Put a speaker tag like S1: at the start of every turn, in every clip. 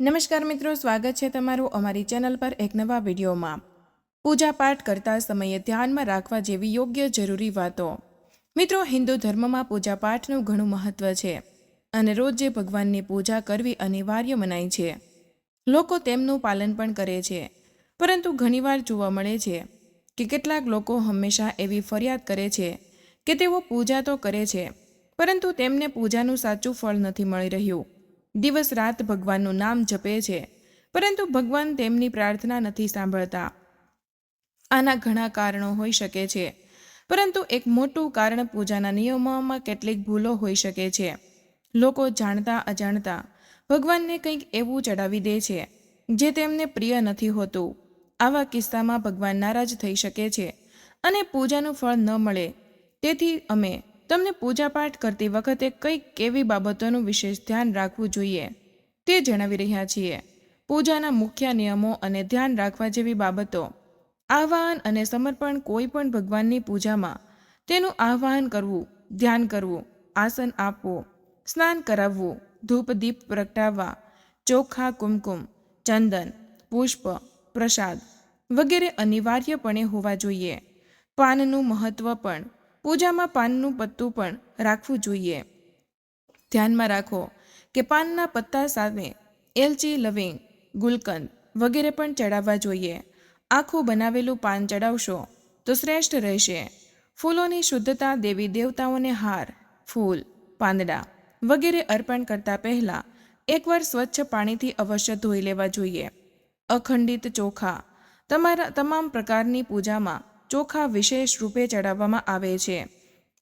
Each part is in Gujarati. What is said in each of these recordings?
S1: નમસ્કાર મિત્રો, સ્વાગત છે તમારું અમારી ચેનલ પર એક નવા વિડીયોમાં. પૂજા પાઠ કરતા સમયે ધ્યાનમાં રાખવા જેવી યોગ્ય જરૂરી વાતો. મિત્રો, હિન્દુ ધર્મમાં પૂજા પાઠનું ઘણું મહત્વ છે અને રોજ ભગવાનની પૂજા કરવી અનિવાર્ય મનાય છે. લોકો તેમનું પાલન પણ કરે છે. પરંતુ ઘણીવાર જોવા મળે છે કે કેટલાક લોકો હંમેશા એવી ફરિયાદ કરે છે કે તેઓ પૂજા તો કરે છે, પરંતુ તેમને પૂજાનું સાચું ફળ નથી મળી રહ્યું. દિવસ રાત ભગવાનનું નામ જપે છે, પરંતુ ભગવાન તેમની પ્રાર્થના નથી સાંભળતા. આના ઘણા કારણો હોઈ શકે છે, પરંતુ એક મોટું કારણ પૂજાના નિયમોમાં કેટલીક ભૂલો હોઈ શકે છે. લોકો જાણતા અજાણતા ભગવાનને કંઈક એવું ચડાવી દે છે, જે તેમને પ્રિય નથી હોતું. આવા કિસ્સામાં ભગવાન નારાજ થઈ શકે છે અને પૂજાનું ફળ ન મળે, તેથી અમે તમને પૂજાપાઠ કરતી વખતે કંઈક કેવી બાબતોનું વિશેષ ધ્યાન રાખવું જોઈએ તે જણાવી રહ્યા છીએ. પૂજાના મુખ્ય નિયમો અને ધ્યાન રાખવા જેવી બાબતો. આહ્વાન અને સમર્પણ કોઈ પણ ભગવાનની પૂજામાં. તેનું આહ્વાન કરવું, ધ્યાન કરવું, આસન આપવું, સ્નાન કરાવવું, ધૂપ દીપ પ્રગટાવવા, ચોખા, કુમકુમ, ચંદન, પુષ્પ, પ્રસાદ વગેરે અનિવાર્યપણે હોવા જોઈએ. પાનનું મહત્વ પણ પૂજામાં પાનનું પત્તું પણ રાખવું જોઈએ. ધ્યાનમાં રાખો કે પાનના પત્તા સામે એલચી, લવિંગ, ગુલકંદ વગેરે પણ ચડાવવા જોઈએ. આખું બનાવેલું પાન ચડાવશો તો શ્રેષ્ઠ રહેશે. ફૂલોની શુદ્ધતા દેવી દેવતાઓને હાર, ફૂલ, પાંદડા વગેરે અર્પણ કરતા પહેલાં એકવાર સ્વચ્છ પાણીથી અવશ્ય ધોઈ લેવા જોઈએ. અખંડિત ચોખા તમારા તમામ પ્રકારની પૂજામાં ચોખા વિશેષ રૂપે ચડાવવામાં આવે છે.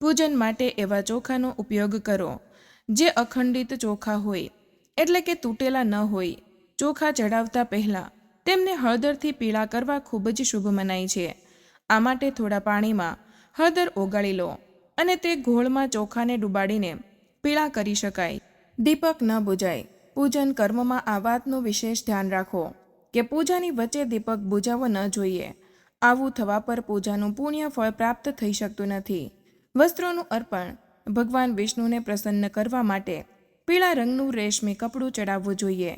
S1: પૂજન માટે એવા ચોખાનો ઉપયોગ કરો, જે અખંડિત ચોખા હોય, એટલે કે તૂટેલા ન હોય. ચોખા ચડાવતા પહેલાં તેમને હળદરથી પીળા કરવા ખૂબ જ શુભ મનાય છે. આ માટે થોડા પાણીમાં હળદર ઓગાળી લો અને તે ઘોળમાં ચોખાને ડુબાડીને પીળા કરી શકાય. દીપક ન બુજાય. પૂજન કર્મમાં આ વાતનું વિશેષ ધ્યાન રાખો કે પૂજાની વચ્ચે દીપક બુજાવવો ન જોઈએ. આવું થવા પર પૂજાનું પુણ્ય ફળ પ્રાપ્ત થઈ શકતું નથી. વસ્ત્રોનું અર્પણ, ભગવાન વિષ્ણુને પ્રસન્ન કરવા માટે પીળા રંગનું રેશમી કપડું ચડાવવું જોઈએ.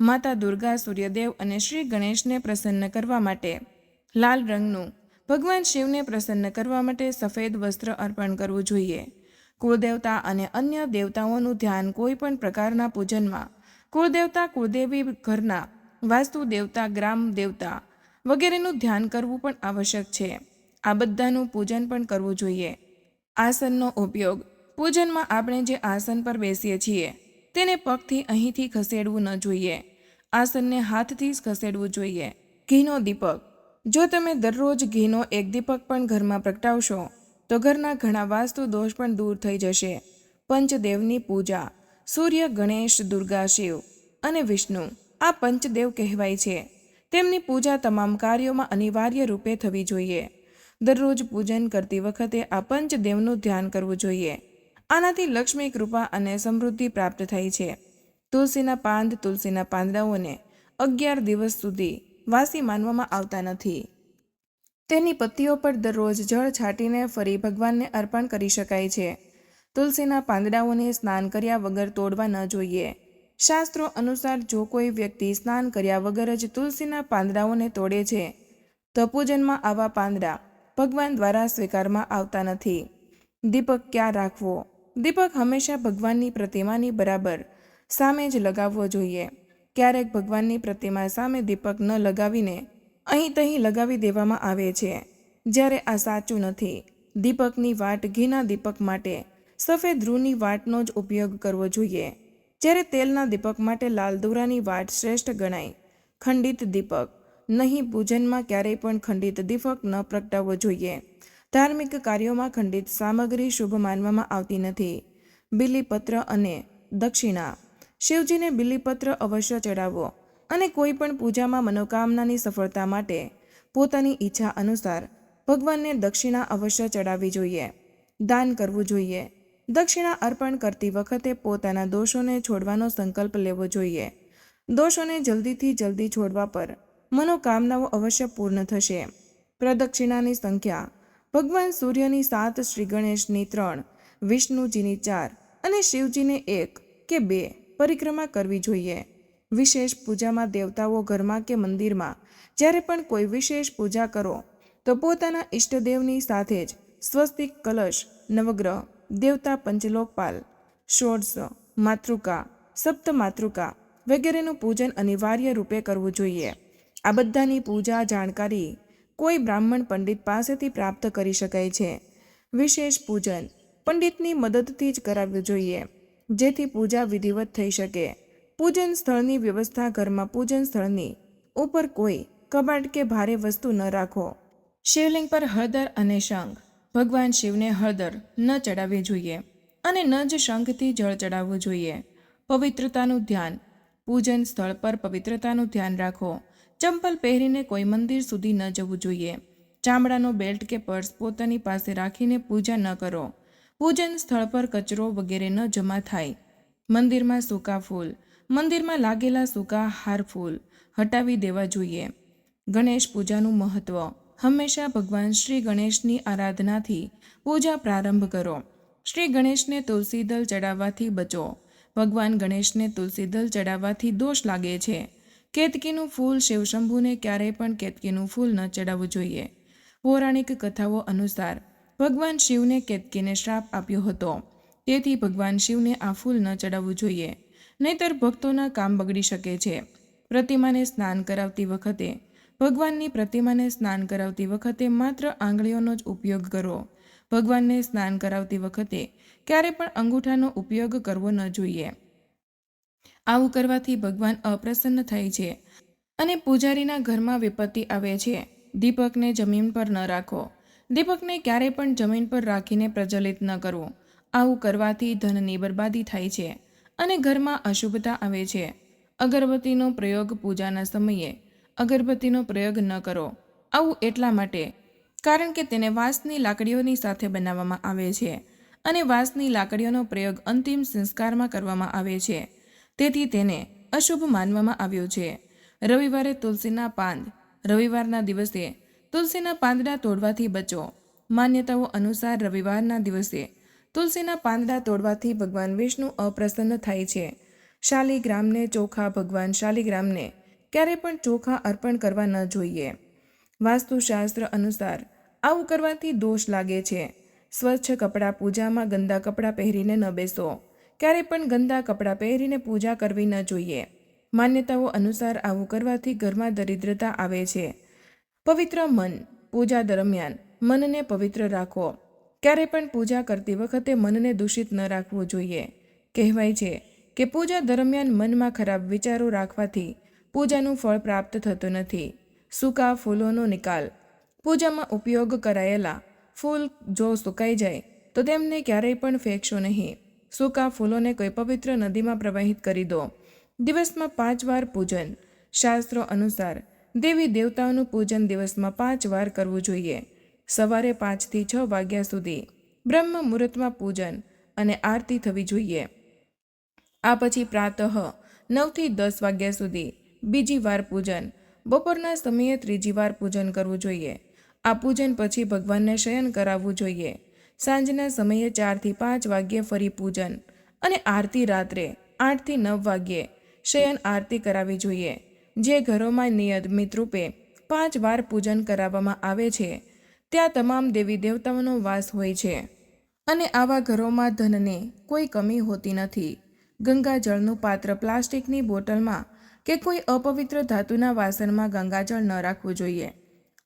S1: માતા દુર્ગા, સૂર્યદેવ અને શ્રી ગણેશને પ્રસન્ન કરવા માટે લાલ રંગનું, ભગવાન શિવને પ્રસન્ન કરવા માટે સફેદ વસ્ત્ર અર્પણ કરવું જોઈએ. કુળદેવતા અને અન્ય દેવતાઓનું ધ્યાન કોઈ પણ પ્રકારના પૂજનમાં, કુળદેવતા, કુળદેવી ઘરના, વાસ્તુ દેવતા, ગ્રામ દેવતા વગેરેનું ધ્યાન કરવું પણ આવશ્યક છે. આ બધાનું પૂજન પણ કરવું જોઈએ. આસનનો ઉપયોગ. પૂજનમાં આપણે જે આસન પર બેસીએ છીએ, તેને પગથી અહીંથી ખસેડવું ન જોઈએ. આસનને હાથથી જ ખસેડવું જોઈએ. ઘીનો દીપક. જો તમે દરરોજ ઘીનો એક દીપક પણ ઘરમાં પ્રગટાવશો, તો ઘરના ઘણા વાસ્તુ દોષ પણ દૂર થઈ જશે. પંચદેવની પૂજા. સૂર્ય ગણેશ, દુર્ગા શિવ અને વિષ્ણુ. આ પંચદેવ કહેવાય છે. તેમની પૂજા તમામ કાર્યોમાં અનિવાર્ય રૂપે થવી જોઈએ. દરરોજ પૂજન કરતી વખતે આ પંચદેવનું ધ્યાન કરવું જોઈએ. આનાથી લક્ષ્મી કૃપા અને સમૃદ્ધિ પ્રાપ્ત થાય છે. તુલસીના પાંદ તુલસીના પાંદડાઓને અગિયાર દિવસ સુધી વાસી માનવામાં આવતા નથી. તેની પત્તીઓ પર દરરોજ જળ છાંટીને ફરી ભગવાનને અર્પણ કરી શકાય છે. તુલસીના પાંદડાઓને સ્નાન કર્યા વગર તોડવા ન જોઈએ. શાસ્ત્રો અનુસાર જો કોઈ વ્યક્તિ સ્નાન કર્યા વગર જ તુલસીના પાંદડાઓને તોડે છે, તો પૂજનમાં આવા પાંદડા ભગવાન દ્વારા સ્વીકારમાં આવતા નથી. દીપક ક્યાં રાખવો? દીપક હંમેશા ભગવાનની પ્રતિમાની બરાબર સામે જ લગાવવો જોઈએ. ક્યારેક ભગવાનની પ્રતિમા સામે દીપક ન લગાવીને અહીં તહીં લગાવી દેવામાં આવે છે. જ્યારે આ સાચું નથી, દીપકની વાટ ઘીના દીપક માટે સફેદ રૂની વાટનો જ ઉપયોગ કરવો જોઈએ. જ્યારે તેલના દીપક માટે લાલ દોરાની વાટ શ્રેષ્ઠ ગણાય. ખંડિત દીપક. નહીં, પૂજનમાં ક્યારેય પણ ખંડિત દીપક ન પ્રગટાવવો જોઈએ. ધાર્મિક કાર્યોમાં ખંડિત સામગ્રી શુભ માનવામાં આવતી નથી. બિલીપત્ર અને દક્ષિણા. શિવજીને બિલીપત્ર અવશ્ય ચડાવો અને કોઈ પણ પૂજામાં મનોકામનાની સફળતા માટે પોતાની ઈચ્છા અનુસાર ભગવાનને દક્ષિણા અવશ્ય ચડાવવી જોઈએ. દાન કરવું જોઈએ. દક્ષિણા અર્પણ કરતી વખતે પોતાના દોષોને છોડવાનો સંકલ્પ લેવો જોઈએ. દોષોને જલ્દીથી જલ્દી છોડવા પર મનોકામનાઓ અવશ્ય પૂર્ણ થશે. પ્રદક્ષિણાની સંખ્યા, ભગવાન સૂર્યની સાત, શ્રી ગણેશની ત્રણ, વિષ્ણુજીની ચાર અને શિવજીને એક કે બે પરિક્રમા કરવી જોઈએ. વિશેષ પૂજામાં દેવતાઓ ઘરમાં કે મંદિરમાં જ્યારે પણ કોઈ વિશેષ પૂજા કરો, તો પોતાના ઈષ્ટદેવની સાથે જ સ્વસ્તિક કલશ, નવગ્રહ દેવતા પંચલોકપાલ, ષોડશ, માતૃકા, સપ્ત માતૃકા વગેરેનું પૂજન અનિવાર્ય રૂપે કરવું જોઈએ. આ બધાની પૂજા જાણકારી કોઈ બ્રાહ્મણ પંડિત પાસેથી પ્રાપ્ત કરી શકાય છે. વિશેષ પૂજન પંડિતની મદદથી જ કરાવવું જોઈએ, જેથી પૂજા વિધિવત થઈ શકે. પૂજન સ્થળની વ્યવસ્થા ઘરમાં પૂજન સ્થળની ઉપર કોઈ કબાટ કે ભારે વસ્તુ ન રાખો. શિવલિંગ પર હળદર અને શંખ ભગવાન શિવને હળદર ન ચડાવવી જોઈએ અને ન જ શંખથી જળ ચડાવવું જોઈએ. પવિત્રતાનું ધ્યાન. પૂજન સ્થળ પર પવિત્રતાનું ધ્યાન રાખો. ચંપલ પહેરીને કોઈ મંદિર સુધી ન જવું જોઈએ. ચામડાનો બેલ્ટ કે પર્સ પોતાની પાસે રાખીને પૂજા ન કરો. પૂજન સ્થળ પર કચરો વગેરે ન જમા થાય. મંદિરમાં સૂકા ફૂલ. મંદિરમાં લાગેલા સૂકા હાર ફૂલ હટાવી દેવા જોઈએ. ગણેશ પૂજાનું મહત્વ. હંમેશા ભગવાન શ્રી ગણેશની આરાધનાથી પૂજા પ્રારંભ કરો. શ્રી ગણેશને તુલસી દલ ચડાવવાથી બચો. ભગવાન ગણેશને તુલસી દલ ચડાવવાથી દોષ લાગે છે. કેતકીનું ફૂલ શિવશંભુને ક્યારેય પણ કેતકીનું ફૂલ ન ચડાવવું જોઈએ. પૌરાણિક કથાઓ અનુસાર, ભગવાન શિવને કેતકીને શ્રાપ આપ્યો હતો. તેથી ભગવાન શિવને આ ફૂલ ન ચડાવવું જોઈએ. નહીતર ભક્તોના કામ બગડી શકે છે. પ્રતિમાને સ્નાન કરાવતી વખતે ભગવાનની પ્રતિમાને સ્નાન કરાવતી વખતે માત્ર આંગળીઓનો જ ઉપયોગ કરો. ભગવાનને સ્નાન કરાવતી વખતે ક્યારે પણ અંગૂઠાનો ઉપયોગ કરવો ન જોઈએ. આવું કરવાથી ભગવાન અપ્રસન્ન થાય છે અને પૂજારીના ઘરમાં વિપત્તિ આવે છે. દીપકને જમીન પર ન રાખો. દીપકને ક્યારે પણ જમીન પર રાખીને પ્રજ્વલિત ન કરવું આવું કરવાથી ધનની બરબાદી થાય છે અને ઘરમાં અશુભતા આવે છે. અગરબત્તીનો પ્રયોગ પૂજાના સમયે અગરબત્તીનો પ્રયોગ ન કરો. આવું એટલા માટે, કારણ કે તેને વાંસની લાકડીઓની સાથે બનાવવામાં આવે છે અને વાંસની લાકડીઓનો પ્રયોગ અંતિમ સંસ્કારમાં કરવામાં આવે છે. તેથી તેને અશુભ માનવામાં આવ્યો છે. રવિવારે તુલસીના પાંદ, રવિવારના દિવસે તુલસીના પાંદડા તોડવાથી બચો. માન્યતાઓ અનુસાર રવિવારના દિવસે તુલસીના પાંદડા તોડવાથી ભગવાન વિષ્ણુ અપ્રસન્ન થાય છે. શાલિગ્રામને ચોખા ભગવાન શાલિગ્રામને ક્યારે પણ ચોખા અર્પણ કરવા ન જોઈએ. વાસ્તુશાસ્ત્ર અનુસાર, આવું કરવાથી દોષ લાગે છે. સ્વચ્છ કપડાં પૂજામાં ગંદા કપડાં પહેરીને ન બેસો. ક્યારે પણ ગંદા કપડાં પહેરીને પૂજા કરવી ન જોઈએ. માન્યતાઓ અનુસાર આવું કરવાથી ઘરમાં દરિદ્રતા આવે છે. પવિત્ર મન, પૂજા દરમિયાન મનને પવિત્ર રાખો. ક્યારે પણ પૂજા કરતી વખતે મનને દૂષિત ન રાખવું જોઈએ. કહેવાય છે કે પૂજા દરમિયાન મનમાં ખરાબ વિચારો રાખવાથી પૂજાનું ફળ પ્રાપ્ત થતું નથી. સૂકા ફૂલોનો નિકાલ. પૂજામાં ઉપયોગ કરાયેલા ફૂલ જો સુકાઈ જાય, તો તેમને ક્યારેય પણ ફેંકશો નહીં. સૂકા ફૂલોને કોઈ પવિત્ર નદીમાં પ્રવાહિત કરી દો. દિવસમાં પાંચ વાર પૂજન. શાસ્ત્રો અનુસાર, દેવી દેવતાઓનું પૂજન દિવસમાં પાંચ વાર કરવું જોઈએ. સવારે પાંચથી છ વાગ્યા સુધી બ્રહ્મ મુહૂર્તમાં પૂજન અને આરતી થવી જોઈએ. આ પછી પ્રાતઃ નવથી દસ વાગ્યા સુધી બીજી વાર પૂજન. બપોરના સમયે ત્રીજી વાર પૂજન કરવું જોઈએ. આ પૂજન પછી ભગવાનને શયન કરાવવું જોઈએ. સાંજના સમયે ચારથી પાંચ વાગ્યે ફરી પૂજન અને આરતી રાત્રે આઠથી નવ વાગ્યે શયન આરતી કરાવવી જોઈએ. જે ઘરોમાં નિયમિત રૂપે પાંચ વાર પૂજન કરાવવામાં આવે છે, ત્યાં તમામ દેવી દેવતાઓનો વાસ હોય છે. અને આવા ઘરોમાં ધનને કોઈ કમી હોતી નથી. ગંગાજળનું પાત્ર પ્લાસ્ટિકની બોટલમાં કે કોઈ અપવિત્ર ધાતુના વાસણમાં ગંગાજળ ન રાખવું જોઈએ.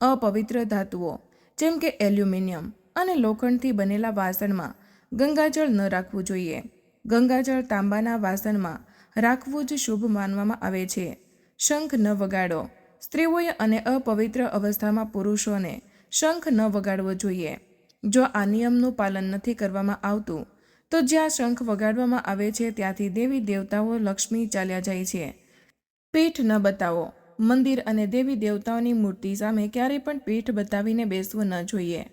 S1: અપવિત્ર ધાતુઓ, જેમ કે એલ્યુમિનિયમ અને લોખંડથી બનેલા વાસણમાં ગંગાજળ ન રાખવું જોઈએ. ગંગાજળ તાંબાના વાસણમાં રાખવું જ શુભ માનવામાં આવે છે. શંખ ન વગાડો. સ્ત્રીઓએ અને અપવિત્ર અવસ્થામાં પુરુષોને શંખ ન વગાડવો જોઈએ. જો આ નિયમનું પાલન નથી કરવામાં આવતું, તો જ્યાં શંખ વગાડવામાં આવે છે, ત્યાંથી દેવી દેવતાઓ લક્ષ્મી ચાલ્યા જાય છે. પીઠ ન બતાવો. મંદિર અને દેવી દેવતાઓની મૂર્તિ સામે ક્યારેય પણ પીઠ બતાવીને બેસવું ન જોઈએ.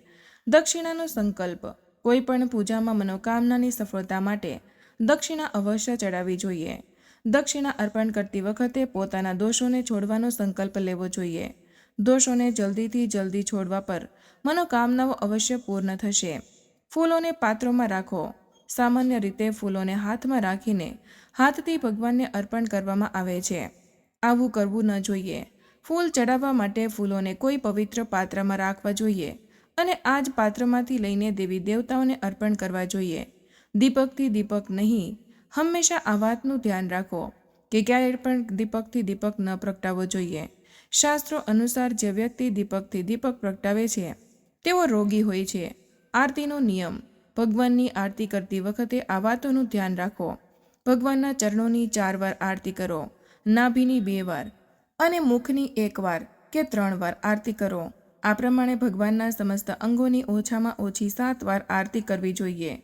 S1: દક્ષિણાનો સંકલ્પ. કોઈ પણ પૂજામાં મનોકામનાની સફળતા માટે દક્ષિણા અવશ્ય ચડાવવી જોઈએ. દક્ષિણા અર્પણ કરતી વખતે પોતાના દોષોને છોડવાનો સંકલ્પ લેવો જોઈએ. દોષોને જલ્દીથી જલ્દી છોડવા પર મનોકામનાઓ અવશ્ય પૂર્ણ થશે. ફૂલોને પાત્રોમાં રાખો. સામાન્ય રીતે ફૂલોને હાથમાં રાખીને હાથથી ભગવાનને અર્પણ કરવામાં આવે છે. આવું કરવું ન જોઈએ. ફૂલ ચડાવવા માટે ફૂલોને કોઈ પવિત્ર પાત્રમાં રાખવા જોઈએ અને આ જ પાત્રમાંથી લઈને દેવી દેવતાઓને અર્પણ કરવા જોઈએ. દીપકથી દીપક નહીં, હંમેશા આ વાતનું ધ્યાન રાખો કે ક્યારેય પણ દીપકથી દીપક ન પ્રગટાવવો જોઈએ. શાસ્ત્રો અનુસાર જે વ્યક્તિ દીપકથી દીપક પ્રગટાવે છે, તેઓ રોગી હોય છે. આરતીનો નિયમ, ભગવાનની આરતી કરતી વખતે આ વાતોનું ધ્યાન રાખો. ભગવાનના ચરણોની ચાર વાર આરતી કરો. નાભીની બે વાર અને મુખની એક વાર કે ત્રણ વાર આરતી કરો. આ પ્રમાણે ભગવાનના સમસ્ત અંગોની ઓછામાં ઓછી સાત વાર આરતી કરવી જોઈએ.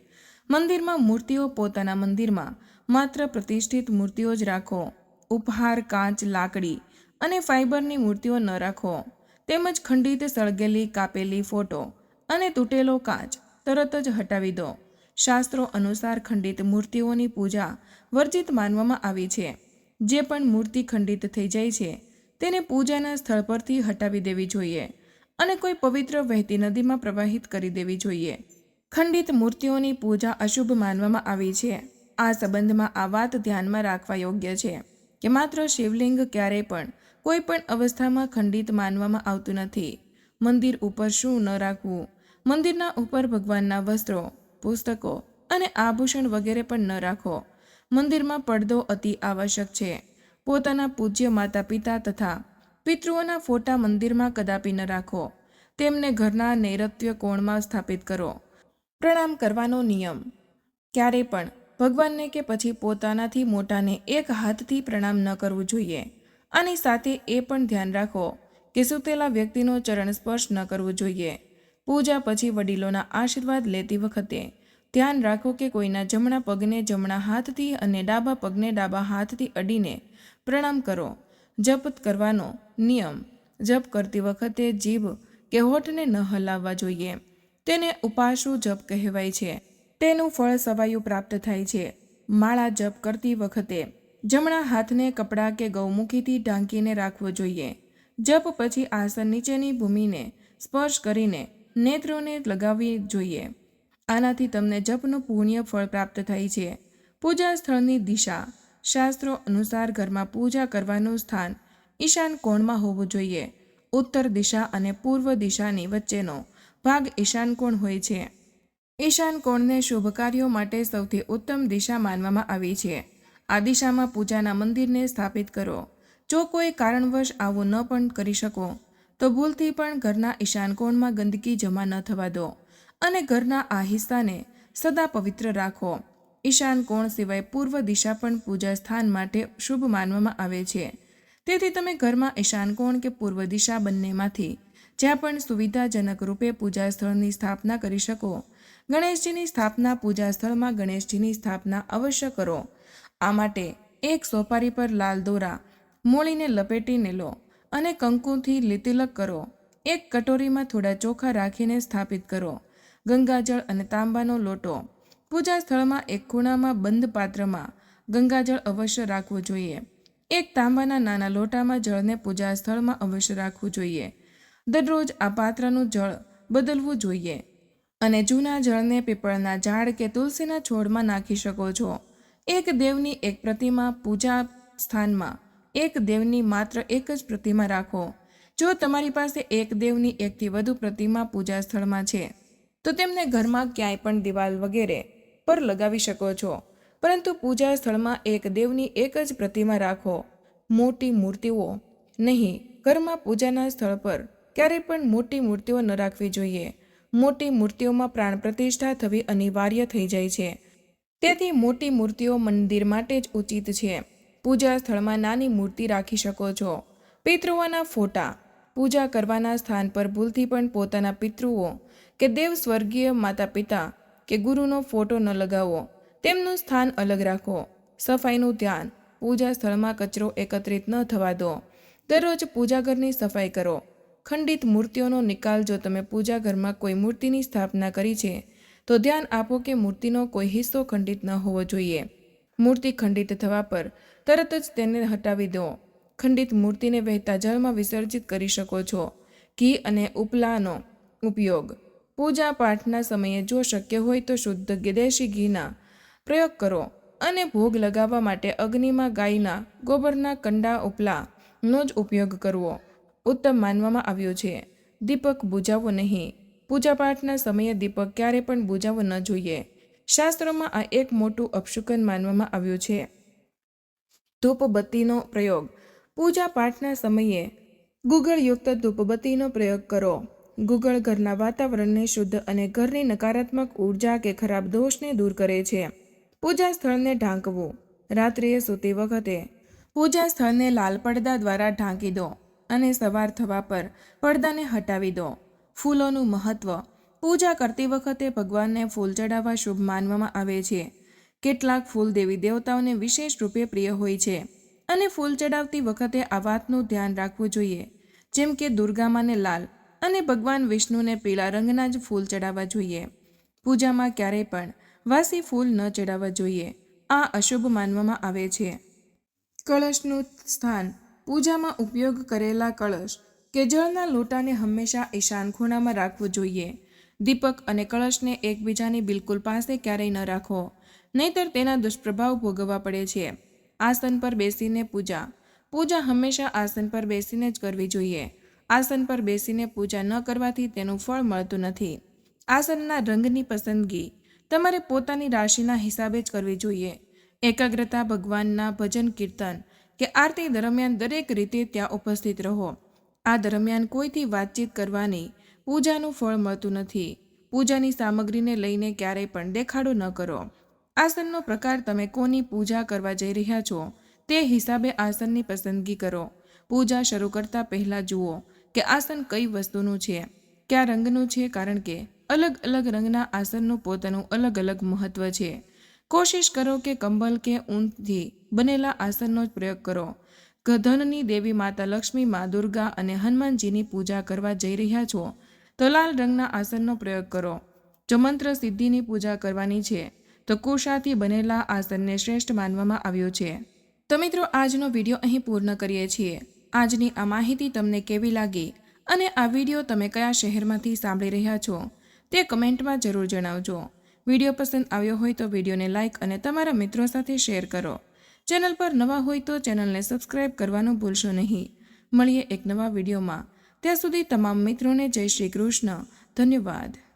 S1: મંદિરમાં મૂર્તિઓ પોતાના મંદિરમાં માત્ર પ્રતિષ્ઠિત મૂર્તિઓ જ રાખો. ઉપહાર, કાચ, લાકડી અને ફાઇબરની મૂર્તિઓ ન રાખો. તેમજ ખંડિત, સળગેલી, કાપેલી ફોટો અને તૂટેલો કાચ તરત જ હટાવી દો. શાસ્ત્રો અનુસાર ખંડિત મૂર્તિઓની પૂજા વર્જિત માનવામાં આવી છે. જે પણ મૂર્તિ ખંડિત થઈ જાય છે, તેને પૂજાના સ્થળ પરથી હટાવી દેવી જોઈએ અને કોઈ પવિત્ર વહેતી નદીમાં પ્રવાહિત કરી દેવી જોઈએ. ખંડિત મૂર્તિઓની પૂજા અશુભ માનવામાં આવી છે. આ સંબંધમાં આ વાત ધ્યાનમાં રાખવા યોગ્ય છે કે માત્ર શિવલિંગ ક્યારેય પણ કોઈ પણ અવસ્થામાં ખંડિત માનવામાં આવતું નથી. મંદિર ઉપર શું ન રાખવું, મંદિરના ઉપર ભગવાનના વસ્ત્રો, પુસ્તકો અને આભૂષણ વગેરે પણ ન રાખો મંદિરમાં પડદો અતિ આવશ્યક છે. પોતાના પૂજ્ય માતા પિતા તથા પિતૃઓના ફોટા મંદિરમાં કદાપી ન રાખો. તેમને ઘરના નૈઋત્ય કોણમાં સ્થાપિત કરો. પ્રણામ કરવાનો નિયમ. ક્યારે પણ ભગવાનને કે પછી પોતાનાથી મોટાને એક હાથથી પ્રણામ ન કરવું જોઈએ. અને સાથે એ પણ ધ્યાન રાખો કે સૂતેલા વ્યક્તિનો ચરણ સ્પર્શ ન કરવો જોઈએ. પૂજા પછી વડીલોના આશીર્વાદ લેતી વખતે ધ્યાન રાખો કે કોઈના જમણા પગને જમણા હાથથી અને ડાબા પગને ડાબા હાથથી અડીને પ્રણામ કરો. જપ કરવાનો નિયમ. જપ કરતી વખતે જીભ કે હોઠને ન હલાવવા જોઈએ. તેને ઉપાસુ જપ કહેવાય છે. તેનું ફળ સવાયું પ્રાપ્ત થાય છે. માળા જપ કરતી વખતે જમણા હાથને કપડાં કે ગૌમુખીથી ઢાંકીને રાખવો જોઈએ. જપ પછી આસન નીચેની ભૂમિને સ્પર્શ કરીને નેત્રોને લગાવવી જોઈએ. આનાથી તમને જપનું પુણ્ય ફળ પ્રાપ્ત થાય છે. પૂજા સ્થળની દિશા. શાસ્ત્રો અનુસાર ઘરમાં પૂજા કરવાનું સ્થાન ઈશાન કોણમાં હોવું જોઈએ. ઉત્તર દિશા અને પૂર્વ દિશાની વચ્ચેનો ભાગ ઈશાન કોણ હોય છે? ઈશાન કોણને શુભ કાર્યો માટે સૌથી ઉત્તમ દિશા માનવામાં આવી છે. આ દિશામાં પૂજાના મંદિરને સ્થાપિત કરો. જો કોઈ કારણવશ આવું ન પણ કરી શકો, તો ભૂલથી પણ ઘરના ઈશાન કોણમાં ગંદકી જમા ન થવા દો. અને ઘરના આ સદા પવિત્ર રાખો. ઈશાન કોણ સિવાય પૂર્વ દિશા પણ પૂજા સ્થાન માટે શુભ માનવામાં આવે છે. તેથી તમે ઘરમાં ઈશાન કોણ કે પૂર્વ દિશા બંનેમાંથી જ્યાં પણ સુવિધાજનક રૂપે પૂજા સ્થળની સ્થાપના કરી શકો. ગણેશજીની સ્થાપના પૂજા સ્થળમાં ગણેશજીની સ્થાપના અવશ્ય કરો. આ માટે એક સોપારી પર લાલ દોરા મોળીને લપેટીને લો અને કંકુથી તિલક કરો. એક કટોરીમાં થોડા ચોખા રાખીને સ્થાપિત કરો. ગંગાજળ અને તાંબાનો લોટો. પૂજા સ્થળમાં એક ખૂણામાં બંધ પાત્રમાં ગંગાજળ અવશ્ય રાખવું જોઈએ. એક તાંબાના નાના લોટામાં જળને પૂજા સ્થળમાં અવશ્ય રાખવું જોઈએ. દરરોજ આ પાત્રનું જળ બદલવું જોઈએ. અને જૂના જળને પીપળના ઝાડ કે તુલસીના છોડમાં નાખી શકો છો. એક દેવની એક પ્રતિમા પૂજા સ્થાનમાં એક દેવની માત્ર એક જ પ્રતિમા રાખો. જો તમારી પાસે એક દેવની એકથી વધુ પ્રતિમા પૂજા સ્થળમાં છે તો તેમને ઘરમાં ક્યાંય પણ દિવાલ વગેરે પર લગાવી શકો છો. પરંતુ પૂજા સ્થળમાં એક દેવની એક જ પ્રતિમા રાખો. મોટી મૂર્તિઓ નહીં, ઘરમાં પૂજાના સ્થળ પર ક્યારેય પણ મોટી મૂર્તિઓ ન રાખવી જોઈએ. મોટી મૂર્તિઓમાં પ્રાણ પ્રતિષ્ઠા થવી અનિવાર્ય થઈ જાય છે. તેથી મોટી મૂર્તિઓ મંદિર માટે જ ઉચિત છે. પૂજા સ્થળમાં નાની મૂર્તિ રાખી શકો છો. પિતૃઓના ફોટા. પૂજા કરવાના સ્થાન પર ભૂલથી પણ પોતાના પિતૃઓ કે દેવ સ્વર્ગીય માતા પિતા કે ગુરુનો ફોટો ન લગાવો. તેમનું સ્થાન અલગ રાખો. સફાઈનું ધ્યાન પૂજા સ્થળમાં કચરો એકત્રિત ન થવા દો. દરરોજ પૂજાઘરની સફાઈ કરો. ખંડિત મૂર્તિઓનો નિકાલ જો તમે પૂજા ઘરમાં કોઈ મૂર્તિની સ્થાપના કરી છે, તો ધ્યાન આપો કે મૂર્તિનો કોઈ હિસ્સો ખંડિત ન હોવો જોઈએ. મૂર્તિ ખંડિત થવા પર તરત જ તેને હટાવી દો. ખંડિત મૂર્તિને વહેતા જળમાં વિસર્જિત કરી શકો છો. ઘી અને ઉપલાનો ઉપયોગ પૂજા પાઠના સમયે જો શક્ય હોય તો શુદ્ધ દેશી ઘીના પ્રયોગ કરો અને ભોગ લગાવવા માટે અગ્નિમાં ગાયના, ગોબરના કંડા ઉપલા નો જ ઉપયોગ કરવો. ઉત્તમ માનવામાં આવ્યો છે. દીપક બુજાવવો નહીં. પૂજાપાઠના સમયે દીપક ક્યારે પણ બુજાવો ન જોઈએ. શાસ્ત્રોમાં આ એક મોટું અપશુકન માનવામાં આવ્યું છે. ધૂપબત્તીનો પ્રયોગ. પૂજા પાઠના સમયે ગુગળયુક્ત ધૂપબત્તીનો પ્રયોગ કરો. ગુગળ ઘરના વાતાવરણને શુદ્ધ અને ઘરની નકારાત્મક ઊર્જા કે ખરાબ દોષને દૂર કરે છે. પૂજા સ્થળને ઢાંકવું. રાત્રિએ સૂતી વખતે પૂજા સ્થળને લાલ પડદા દ્વારા ઢાંકી દો અને સવાર થવા પર પડદાને હટાવી દો. ફૂલોનું મહત્વ. પૂજા કરતી વખતે ભગવાનને ફૂલ ચડાવવા શુભ માનવામાં આવે છે. કેટલાક ફૂલ દેવી દેવતાઓને વિશેષ રૂપે પ્રિય હોય છે. અને ફૂલ ચડાવતી વખતે આ વાતનું ધ્યાન રાખવું જોઈએ. જેમ કે દુર્ગામાને લાલ અને ભગવાન વિષ્ણુને પીળા રંગના જ ફૂલ ચડાવવા જોઈએ. પૂજામાં ક્યારેય પણ વાસી ફૂલ ન ચડાવવા જોઈએ. આ અશુભ માનવામાં આવે છે. કળશનું સ્થાન. પૂજામાં ઉપયોગ કરેલા કળશ કે જળના લોટાને હંમેશા ઈશાન ખૂણામાં રાખવું જોઈએ. દીપક અને કળશને એકબીજાની બિલકુલ પાસે ક્યારેય ન રાખો. નહીતર તેના દુષ્પ્રભાવ ભોગવવા પડે છે. આસન પર બેસીને પૂજા. પૂજા હંમેશા આસન પર બેસીને જ કરવી જોઈએ. આસન પર બેસીને પૂજા ન કરવાથી તેનું ફળ મળતું નથી. આસનના રંગની પસંદગી તમારે પોતાની રાશિના હિસાબે જ કરવી જોઈએ. એકાગ્રતા, ભગવાનના ભજન, કીર્તન કે આરતી દરમિયાન દરેક રીતે ત્યાં ઉપસ્થિત રહો. આ દરમિયાન કોઈથી વાતચીત કરવાની પૂજાનું ફળ મળતું નથી. પૂજાની સામગ્રીને લઈને ક્યારેય પણ દેખાડો ન કરો. આસનનો પ્રકાર તમે કોની પૂજા કરવા જઈ રહ્યા છો તે હિસાબે આસનની પસંદગી કરો. પૂજા શરૂ કરતા પહેલાં જુઓ. કે આસન કઈ વસ્તુનું છે, કયા રંગનું છે, કારણ કે અલગ અલગ રંગના આસનનું પોતાનું અલગ અલગ મહત્વ છે. કોશિશ કરો કે કંબલ કે ઊનથી બનેલા આસનનો જ પ્રયોગ કરો. ધનની દેવી માતા લક્ષ્મી મા દુર્ગા અને હનુમાનજીની પૂજા કરવા જઈ રહ્યા છો. તો લાલ રંગના આસનનો પ્રયોગ કરો. જો મંત્ર સિદ્ધિની પૂજા કરવાની છે, તો કુશાથી બનેલા આસનને શ્રેષ્ઠ માનવામાં આવ્યું છે. તો મિત્રો, આજનો વીડિયો અહીં પૂર્ણ કરીએ છીએ. આજની આ માહિતી તમને કેવી લાગી અને આ વીડિયો તમે કયા શહેરમાંથી સાંભળી રહ્યા છો તે કમેન્ટમાં જરૂર જણાવજો. વીડિયો પસંદ આવ્યો હોય તો વિડીયોને લાઇક અને તમારા મિત્રો સાથે શેર કરો. ચેનલ પર નવા હોય તો ચેનલને સબસ્ક્રાઇબ કરવાનું ભૂલશો નહીં. મળીએ એક નવા વિડીયોમાં. ત્યાં સુધી તમામ મિત્રોને જય શ્રી કૃષ્ણ. ધન્યવાદ.